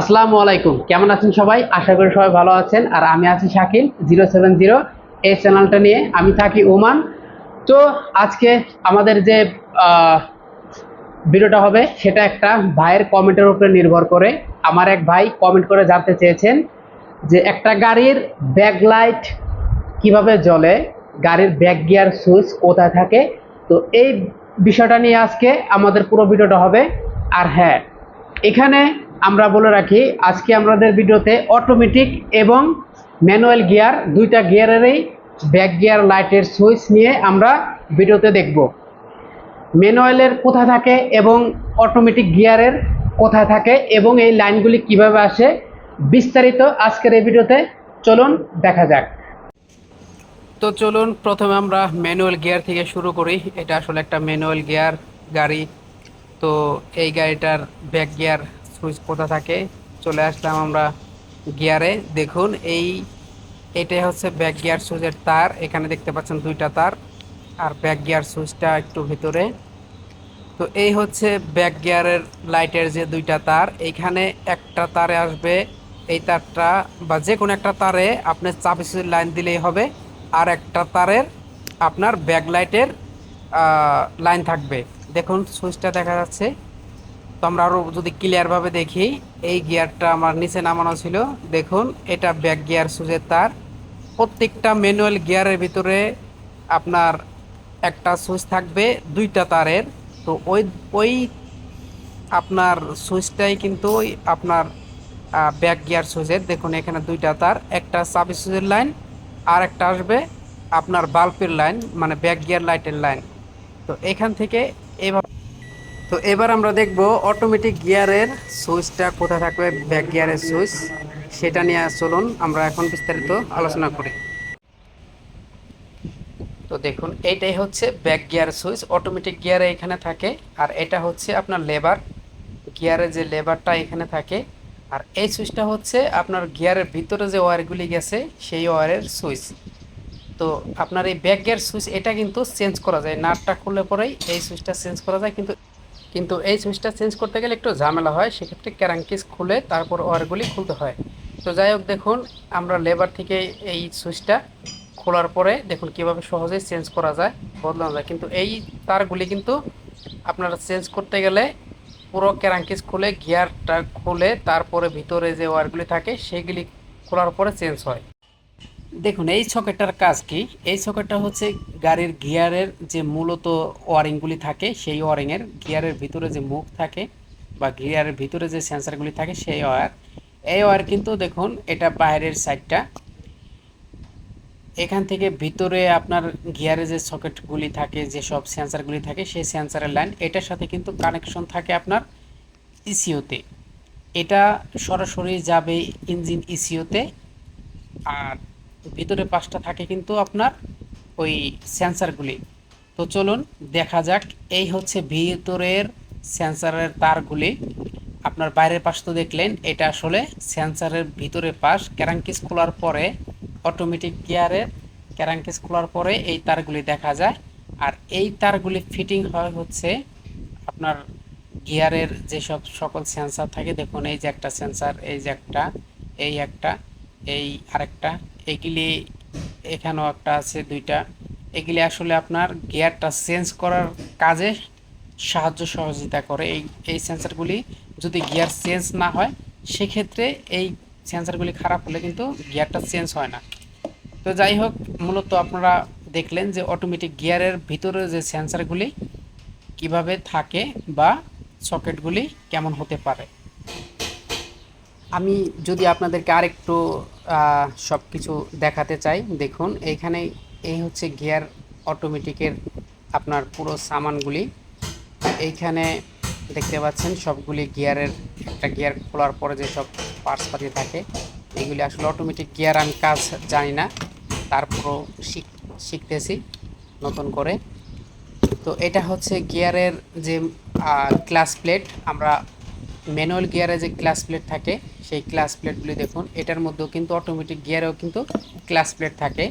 আসসালামু আলাইকুম। কেমন আছেন সবাই? আশা করি সবাই ভালো আছেন। আর আমি আছি শাকিল, জিরো সেভেন জিরো এই চ্যানেলটা নিয়ে। আমি থাকি ওমান। তো আজকে আমাদের যে ভিডিওটা হবে, সেটা একটা ভাইয়ের কমেন্টের উপরে নির্ভর করে। আমার এক ভাই কমেন্ট করে জানতে চেয়েছেন যে, একটা গাড়ির ব্যাক লাইট কীভাবে জ্বলে? গাড়ির ব্যাক গিয়ার সুইচ কোথায় থাকে? তো এই বিষয়টা নিয়ে আজকে আমাদের পুরো ভিডিওটা হবে। আর হ্যাঁ এখানে আমরা বলে রাখি, আজকে আমাদের ভিডিওতে অটোমেটিক এবং ম্যানুয়াল গিয়ার দুইটা গিয়ারেরই ব্যাক গিয়ার লাইটের সুইচ নিয়ে আমরা ভিডিওতে দেখব। ম্যানুয়ালের কোথায় থাকে এবং অটোমেটিক গিয়ারের কোথায় থাকে এবং এই লাইনগুলি কীভাবে আসে, বিস্তারিত আজকের এই ভিডিওতে চলুন দেখা যাক। তো চলুন, প্রথমে আমরা ম্যানুয়াল গিয়ার থেকে শুরু করি। এটা আসলে একটা ম্যানুয়াল গিয়ার গাড়ি। তো এই গাড়িটার ব্যাক গিয়ার সুইচ কোথা থাকে, চলে আসলাম আমরা গিয়ারে। দেখুন, এই, এটাই হচ্ছে ব্যাক গিয়ার সুইচের তার, এখানে দেখতে পাচ্ছেন দুইটা তার, আর ব্যাক গিয়ার সুইচটা একটু ভিতরে। তো এই হচ্ছে ব্যাক গিয়ারের লাইটের যে দুইটা তার এইখানে একটা তারে আসবে, এই তারটা বা যে কোনো একটা তারে আপনি চাপি সুইচ লাইন দিলেই হবে, আর একটা তারের আপনার ব্যাক লাইটের লাইন থাকবে। দেখুন, সুইচটা দেখা যাচ্ছে। তো আমরা আরও যদি ক্লিয়ারভাবে দেখি, এই গিয়ারটা আমার নিচে নামানো ছিল। দেখুন, এটা ব্যাক গিয়ার সুইচের তার। প্রত্যেকটা ম্যানুয়াল গিয়ারের ভিতরে আপনার একটা সুইচ থাকবে, দুইটা তারের। তো ওই ওই আপনার সুইচটাই কিন্তু আপনার ব্যাক গিয়ার সুইচের। দেখুন, এখানে দুইটা তার, একটা সাবি সুইচের লাইন আর একটা আসবে আপনার বাল্বের লাইন মানে ব্যাক গিয়ার লাইটের লাইন। তো এখান থেকে এবার তো এবার আমরা দেখব অটোমেটিক গিয়ারের সুইচটা কোথায় থাকবে ব্যাক গিয়ারের সুইচ সেটা নিয়ে চলুন, আমরা এখন বিস্তারিত আলোচনা করি। তো দেখুন এইটাই হচ্ছে ব্যাক গিয়ার সুইচ অটোমেটিক গিয়ারে এখানে থাকে, আর এটা হচ্ছে আপনার লেবার গিয়ারের যে লেবারটা এখানে থাকে, আর এই সুইচটা হচ্ছে আপনার গিয়ারের ভিতরে যে ওয়ারগুলি গেছে, সেই ওয়ারের সুইচ তো আপনার এই ব্যাক গিয়ার সুইচ এটা কিন্তু চেঞ্জ করা যায়, নাটটা খুললে পরেই এই সুইচটা চেঞ্জ করা যায়, কিন্তু কিন্তু এই সুইচটা চেঞ্জ করতে গেলে একটু ঝামেলা হয়, সেক্ষেত্রে ক্যারাঙ্কিস খুলে তারপর ওয়ারগুলি খুলতে হয়। তো যাই হোক, দেখুন, আমরা লেবার থেকে এই সুইচটা খোলার পরে দেখুন কীভাবে সহজেই চেঞ্জ করা যায়, বদলানো যায়। কিন্তু এই তারগুলি কিন্তু আপনারা চেঞ্জ করতে গেলে পুরো ক্যারাঙ্কিস খুলে গিয়ারটা খুলে, তারপরে ভিতরে যে ওয়ারগুলি থাকে, সেগুলি খোলার পরে চেঞ্জ হয়। দেখুন, এই সকেটটার কাজ কি? এই সকেটটা হচ্ছে গাড়ির গিয়ারের যে মূলত ওয়ারিংগুলি থাকে, সেই ওয়ারিংয়ের গিয়ারের ভিতরে যে মুখ থাকে বা গিয়ারের ভিতরে যে সেন্সারগুলি থাকে, সেই ওয়ার এই ওয়ার কিন্তু দেখুন, এটা বাইরের সাইডটা। এখান থেকে ভিতরে আপনার গিয়ারে যে সকেটগুলি থাকে, যে সব সেন্সারগুলি থাকে, সেই সেন্সারের লাইন, এটার সাথে কিন্তু কানেকশন থাকে আপনার ইসিওতে এটা সরাসরি যাবে ইঞ্জিন ইসিওতে আর ভিতরে পাঁচটা থাকে কিন্তু আপনার ওই সেন্সারগুলি তো চলুন দেখা যাক, এই হচ্ছে ভিতরের সেন্সারের তারগুলি। আপনার বাইরের পাশ তো দেখলেন, এটা আসলে সেন্সারের ভিতরের পাশ। ক্যারাঙ্কিস খোলার পরে অটোমেটিক গিয়ারের ক্যারাঙ্কিস খোলার পরে এই তারগুলি দেখা যায়। আর এই তারগুলি ফিটিং হয় হচ্ছে আপনার গিয়ারের যেসব সকল সেন্সার থাকে, দেখুন এই যে একটা সেন্সার এই যে একটা, এই একটা, এই আরেকটা। এগুলি এখানেও একটা আছে, দুইটা। এগুলি আসলে আপনার গিয়ারটা চেঞ্জ করার কাজে সাহায্য সহযোগিতা করে। এই এই সেন্সারগুলি যদি গিয়ার চেঞ্জ না হয়, সেক্ষেত্রে এই সেন্সারগুলি খারাপ হলে কিন্তু গিয়ারটা চেঞ্জ হয় না। তো যাই হোক, মূলত আপনারা দেখলেন যে অটোমেটিক গিয়ারের ভিতরে যে সেন্সারগুলি কীভাবে থাকে বা সকেটগুলি কেমন হতে পারে। আমি যদি আপনাদেরকে আরেকটু সব কিছু দেখাতে চাই, দেখুন, এইখানে এই হচ্ছে গিয়ার অটোমেটিকের আপনার পুরো সামানগুলি। এইখানে দেখতে পাচ্ছেন সবগুলি গিয়ারের, একটা গিয়ার খোলার পরে যে সব পার্টস পাতি থাকে, এগুলি আসলে অটোমেটিক গিয়ার আমি কাজ জানি না। তারপরও শিখ, শিখতেছি নতুন করে। তো এটা হচ্ছে গিয়ারের যে ক্লাস প্লেট আমরা ম্যানুয়াল গিয়ারে যে ক্লাস প্লেট থাকে, সেই ক্লাস প্লেটগুলি দেখুন। এটার মধ্যেও কিন্তু অটোমেটিক গিয়ারেও কিন্তু ক্লাস প্লেট থাকে।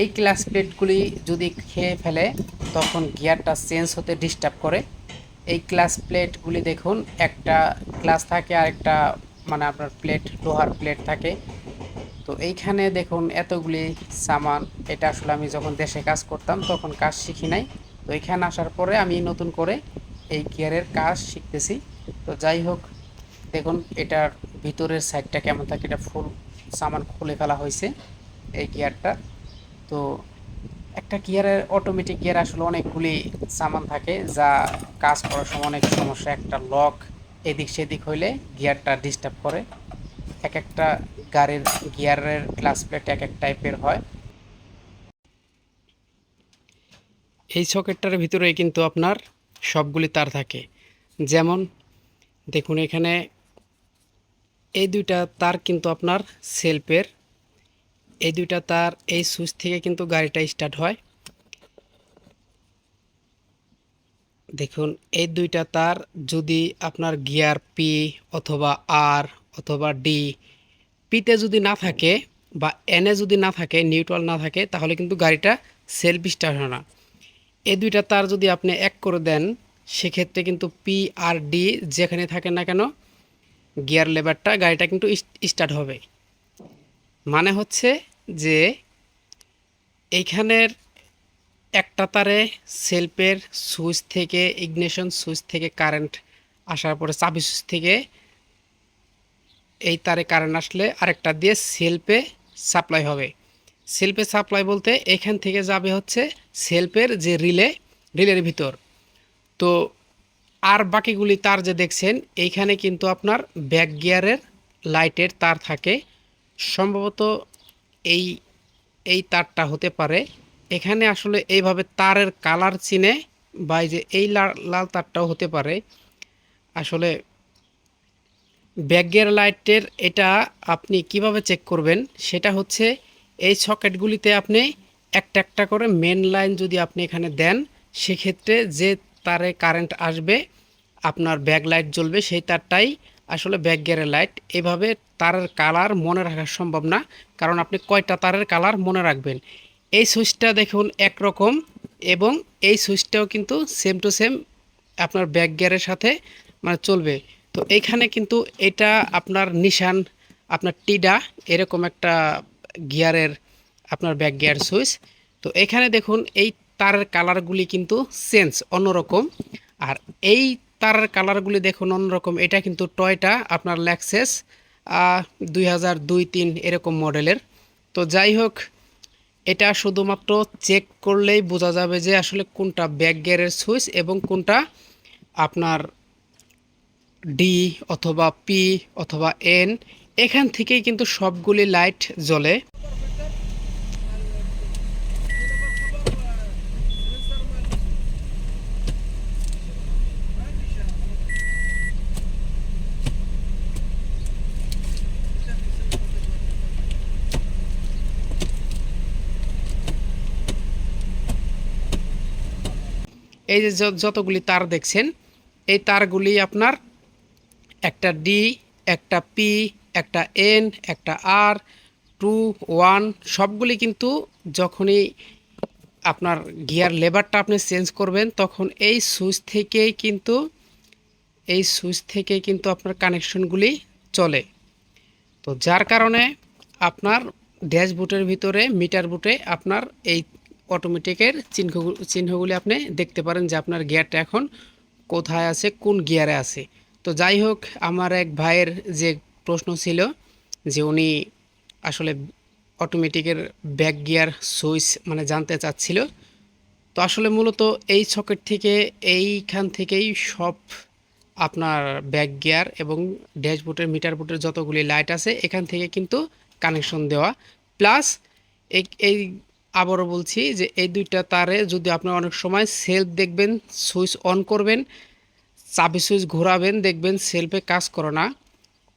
এই ক্লাস প্লেটগুলি যদি খেয়ে ফেলে, তখন গিয়ারটা চেঞ্জ হতে ডিস্টার্ব করে। এই ক্লাস প্লেটগুলি দেখুন, একটা ক্লাস থাকে আর একটা মানে আপনার প্লেট, লোহার প্লেট থাকে। তো এইখানে দেখুন এতগুলি সামান। এটা আসলে আমি যখন দেশে কাজ করতাম, তখন কাজ শিখি নাই। তো এখানে আসার পরে আমি নতুন করে এই গিয়ারের কাজ শিখতেছি। তো যাই হোক দেখুন, এটার ভিতরের সাইডটা কেমন থাকে, এটা ফুল সামান খুলে ফেলা হয়েছে, এই গিয়ারটা তো একটা গিয়ারের অটোমেটিক গিয়ার আসলে অনেকগুলি সামান থাকে, যা কাজ করার সময় অনেক সমস্যা। একটা লক এদিক সেদিক হইলে গিয়ারটা ডিস্টার্ব করে। এক একটা গাড়ির গিয়ারের ক্লাস প্লেট এক এক টাইপের হয়। এই সকেটটার ভিতরে কিন্তু আপনার সবগুলি তার থাকে। যেমন, দেখুন, এখানে এই দুইটা তার কিন্তু আপনার সেলফের এই দুইটা তার এই সুইচ থেকে কিন্তু গাড়িটা স্টার্ট হয়। দেখুন, এই দুইটা তার যদি আপনার গিয়ার পি অথবা আর অথবা ডি পিতে যদি না থাকে বা এনে যদি না থাকে নিউট্রাল না থাকে, তাহলে কিন্তু গাড়িটা সেলফ স্টার্ট হয় না। এই দুইটা তার যদি আপনি এক করে দেন, সেক্ষেত্রে কিন্তু পি আর ডি যেখানে থাকে না কেন গিয়ার লেবারটা গাড়িটা কিন্তু স্টার্ট হবে। মানে হচ্ছে যে এইখানের একটা তারে সেলফের সুইচ থেকে, ইগনেশন সুইচ থেকে কারেন্ট আসার পরে চাবি সুইচ থেকে এই তারে কারেন্ট আসলে আরেকটা দিয়ে সেলফে সাপ্লাই হবে। সেলফে সাপ্লাই বলতে এখান থেকে যাবে হচ্ছে সেলফের যে রিলে, রিলের ভিতর। তো আর বাকিগুলি তার যে দেখছেন, এইখানে কিন্তু আপনার ব্যাক গিয়ারের লাইটের তার থাকে। সম্ভবত এই এই তারটা হতে পারে। এখানে আসলে এইভাবে তারের কালার চিনে বা যে এই লাল তারটাও হতে পারে। আসলে ব্যাক গিয়ার লাইটের এটা আপনি কীভাবে চেক করবেন, সেটা হচ্ছে এই সকেটগুলিতে আপনি একটা একটা করে মেন লাইন যদি আপনি এখানে দেন, সেক্ষেত্রে যে তারে কারেন্ট আসবে, আপনার ব্যাক লাইট জ্বলবে, সেই তারটাই আসলে ব্যাক গিয়ারের লাইট এভাবে তারের কালার মনে রাখা সম্ভব না, কারণ আপনি কয়টা তারের কালার মনে রাখবেন। এই সুইচটা দেখুন একরকম এবং এই সুইচটাও কিন্তু সেম টু সেম আপনার ব্যাক গিয়ারের সাথে মানে চলবে। তো এইখানে কিন্তু এটা আপনার নিশান, আপনার টিডা এরকম একটা গিয়ারের আপনার ব্যাক গিয়ার সুইচ তো এখানে দেখুন এই তারের কালারগুলি কিন্তু চেঞ্জ অন্যরকম। আর এই তারের কালারগুলি দেখুন, অন্যরকম। এটা কিন্তু টয়টা, আপনার ল্যাক্সেস দুই হাজার দুই তিন এরকম মডেলের। তো যাই হোক, এটা শুধুমাত্র চেক করলেই বোঝা যাবে যে আসলে কোনটা ব্যাক গিয়ারের সুইচ এবং কোনটা আপনার ডি অথবা পি অথবা এন এখান থেকেই কিন্তু সবগুলি লাইট জ্বলে। এই যে যতগুলি তার দেখছেন, এই তারগুলি আপনার একটা ডি একটা পি একটা এন একটা আর টু ওয়ান সবগুলি কিন্তু যখনই আপনার গিয়ার লেবারটা আপনি চেঞ্জ করবেন, তখন এই সুইচ থেকেই কিন্তু, এই সুইচ থেকেই কিন্তু আপনার কানেকশনগুলি চলে। তো যার কারণে আপনার ড্যাশবোর্ডের ভিতরে, মিটার বুটে আপনার এই অটোমেটিকের চিহ্ন চিহ্নগুলি আপনি দেখতে পারেন যে আপনার গিয়ারটা এখন কোথায় আছে, কোন গিয়ারে আছে। তো যাই হোক, আমার এক ভাইয়ের যে প্রশ্ন ছিল যে উনি আসলে অটোমেটিকের ব্যাক গিয়ার সুইচ মানে জানতে চাচ্ছিল, তো আসলে মূলত এই সকেট থেকে এইখান থেকেই সব আপনার ব্যাক গিয়ার এবং ড্যাশবোর্ডের মিটার বোর্ডের যতগুলি লাইট আছে, এখান থেকে কিন্তু কানেকশন দেওয়া। প্লাস এই এই আবারও বলছি যে এই দুইটা তারে যদি আপনি অনেক সময় সেলফ দেখবেন, সুইচ অন করবেন, চাবি সুইচ ঘোরাবেন, দেখবেন সেলফে কাজ করে না।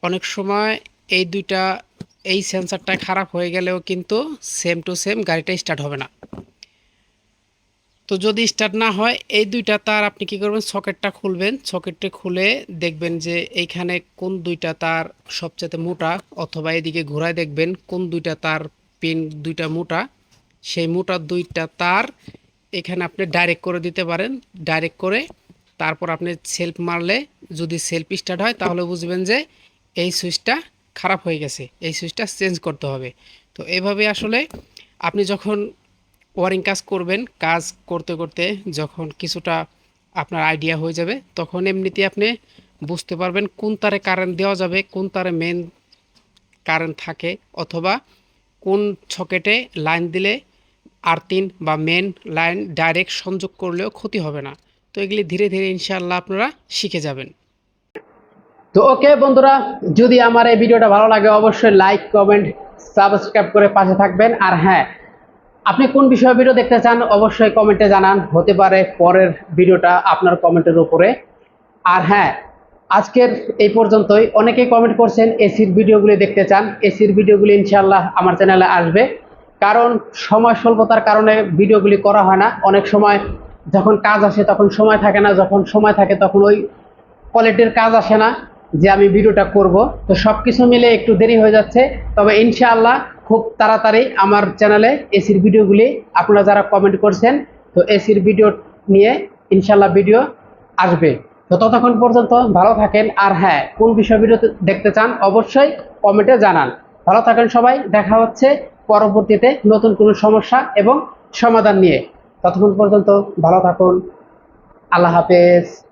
অনেক সময় এই দুইটা, এই সেন্সারটা খারাপ হয়ে গেলেও কিন্তু সেম টু সেম গাড়িটা স্টার্ট হবে না। তো যদি স্টার্ট না হয়, এই দুইটা তার আপনি কি করবেন? সকেটটা খুলবেন। সকেটটা খুলে দেখবেন যে এইখানে কোন দুইটা তার সবচেয়ে মোটা, অথবা এদিকে ঘোরায় দেখবেন কোন দুইটা তার পিন দুইটা মোটা। সেই মোটা দুইটা তার এখানে আপনি ডাইরেক্ট করে দিতে পারেন। ডাইরেক্ট করে তারপর আপনি সেলফ মারলে যদি সেলফ স্টার্ট হয়, তাহলে বুঝবেন যে এই সুইচটা খারাপ হয়ে গেছে। এই সুইচটা চেঞ্জ করতে হবে। তো এভাবে আসলে আপনি যখন ওয়ারিং কাজ করবেন, কাজ করতে করতে যখন কিছুটা আপনার আইডিয়া হয়ে যাবে, তখন এমনিতে আপনি বুঝতে পারবেন কোন তারে কারেন্ট দেওয়া যাবে, কোন তারে মেন কারেন্ট থাকে, অথবা কোন ছকেটে লাইন দিলে আর্থিন বা মেন লাইন ডাইরেক্ট সংযোগ করলেও ক্ষতি হবে না। তো এগুলি ধীরে ধীরে ইনশাআল্লাহ আপনারা শিখে যাবেন। তো ওকে বন্ধুরা, যদি আমার এই ভিডিওটা ভালো লাগে অবশ্যই লাইক কমেন্ট সাবস্ক্রাইব করে পাশে থাকবেন। আর হ্যাঁ আপনি কোন বিষয়ে ভিডিও দেখতে চান অবশ্যই কমেন্টে জানান। হতে পারে পরের ভিডিওটা আপনার কমেন্টের উপরে। আর হ্যাঁ আজকের এই পর্যন্তই। অনেকেই কমেন্ট করছেন এসির ভিডিওগুলি দেখতে চান। এসির ভিডিওগুলি ইনশাল্লাহ আমার চ্যানেলে আসবে। কারণ সময় স্বল্পতার কারণে ভিডিওগুলি করা হয় না। অনেক সময় যখন কাজ আসে তখন সময় থাকে না, যখন সময় থাকে তখন ওই কোয়ালিটির কাজ আসে না যে আমি ভিডিওটা করব। তো সব কিছু মিলে একটু দেরি হয়ে যাচ্ছে। তবে ইনশাআল্লাহ খুব তাড়াতাড়ি আমার চ্যানেলে এসির ভিডিওগুলি আপনারা যারা কমেন্ট করছেন, তো এসির ভিডিও নিয়ে ইনশাআল্লাহ ভিডিও আসবে। তো ততক্ষণ পর্যন্ত ভালো থাকেন। আর হ্যাঁ কোন বিষয় ভিডিও দেখতে চান অবশ্যই কমেন্টে জানান। ভালো থাকেন সবাই, দেখা হচ্ছে পরবর্তীতে নতুন কোনো সমস্যা এবং সমাধান নিয়ে ততক্ষণ পর্যন্ত ভালো থাকুন। আল্লাহ হাফেজ।